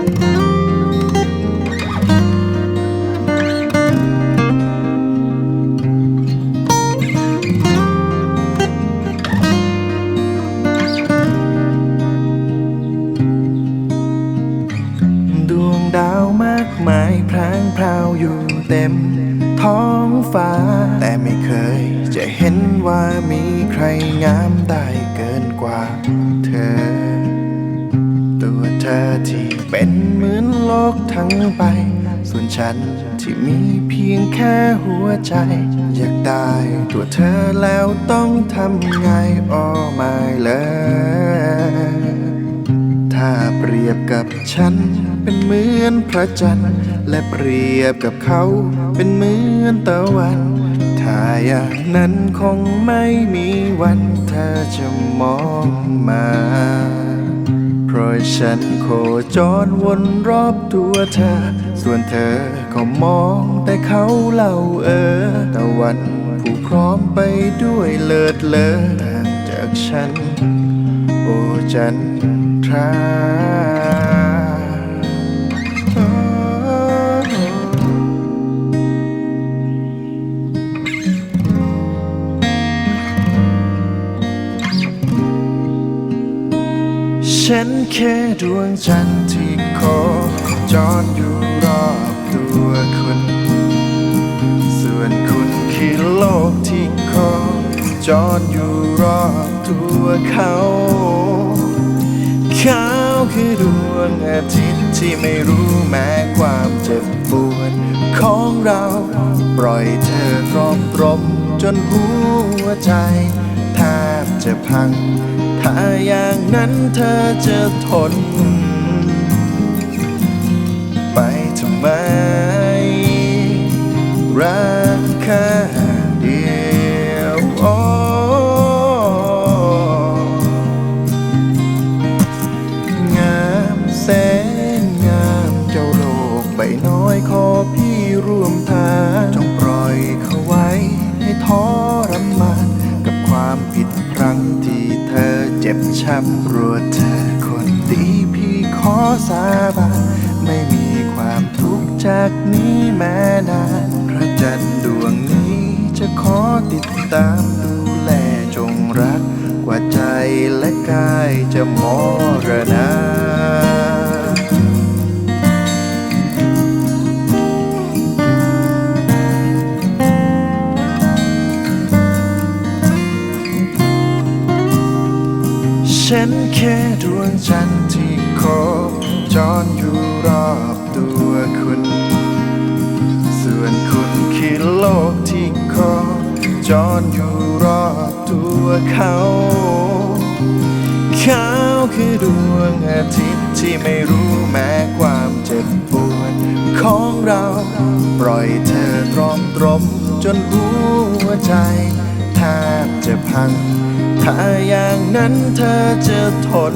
ดวงดาวมากมายพรางพราวอยู่เต็ม ท้องฟ้า แต่ไม่เคย จะเห็นว่ามีใครงามได้เกินกว่า เธอ ตัวเธอที่ เป็นเหมือนโลกทั้งใบ ส่วนฉันที่มีเพียงแค่หัวใจ อยากได้ตัวเธอแล้วต้องทำไงอ้อไม่เลยถ้าเปรียบกับฉันเป็นเหมือนพระจันทร์ และเปรียบกับเขาเป็นเหมือนตะวัน ถ้าอย่างนั้นคงไม่มีวันเธอจะมองมา รอยฉันโคจรวนรอบตัวเธอ ส่วนเธอก็มองแต่เขาเล่าเออตะวันผู้พร้อมไปด้วยเลิศเลอต่างจากฉัน โอ้จันทรา ฉันแค่ดวงจันทร์ที่โคจรอยู่รอบตัวคุณ ส่วนคุณคือโลกที่โคจรอยู่รอบตัวเขาเขาคือดวงอาทิตย์ที่ไม่รู้แม้ความเจ็บปวดของเรา ปล่อยเธอรอมตรมจนหัวใจแทบจะพังาอย่างนั้นเธอจะทน ไปทำไม รักแค่เดียวโอ้งามแสนงามเจ้าโลกใบน้อยขอพี่ร่วมทาง ช้ำรวดเธอคนดีพี่ขอสาบานไม่มีความทุกข์จากนี้แม้นานพระจันทร์ดวงนี้จะขอติดตามดูแลจงรัก กว่าใจและกายจะมรณา ฉันแค่ดวงจันทร์ที่โคจรอยู่รอบตัวคุณ ส่วนคุณคือโลกที่โคจรอยู่รอบตัวเขาเขาคือดวงอาทิตย์ที่ไม่รู้แม้ความเจ็บปวดของเรา ปล่อยเธอตรอมตรมจนหัวใจแทบจะพัง ถ้าอย่างนั้นเธอจะทน